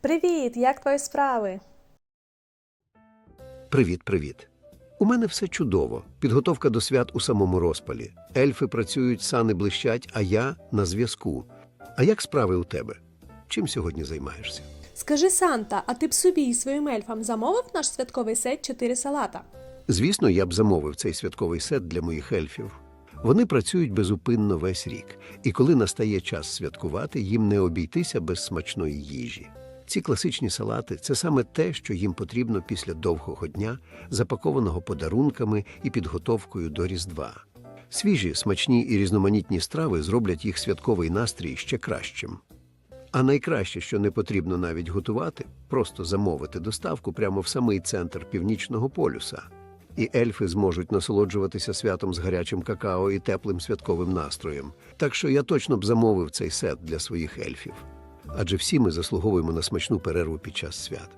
Привіт! Як твої справи? Привіт, привіт. У мене все чудово. Підготовка до свят у самому розпалі. Ельфи працюють, сани блищать, а я на зв'язку. А як справи у тебе? Чим сьогодні займаєшся? Скажи Санта, а ти б собі і своїм ельфам замовив наш святковий сет 4 салата? Звісно, я б замовив цей святковий сет для моїх ельфів. Вони працюють безупинно весь рік, і коли настає час святкувати, їм не обійтися без смачної їжі. Ці класичні салати це саме те, що їм потрібно після довгого дня, запакованого подарунками і підготовкою до Різдва. Свіжі, смачні і різноманітні страви зроблять їх святковий настрій ще кращим. А найкраще, що не потрібно навіть готувати, просто замовити доставку прямо в самий центр північного полюса. І ельфи зможуть насолоджуватися святом з гарячим какао і теплим святковим настроєм. Так що я точно б замовив цей сет для своїх ельфів. Адже всі ми заслуговуємо на смачну перерву під час свят.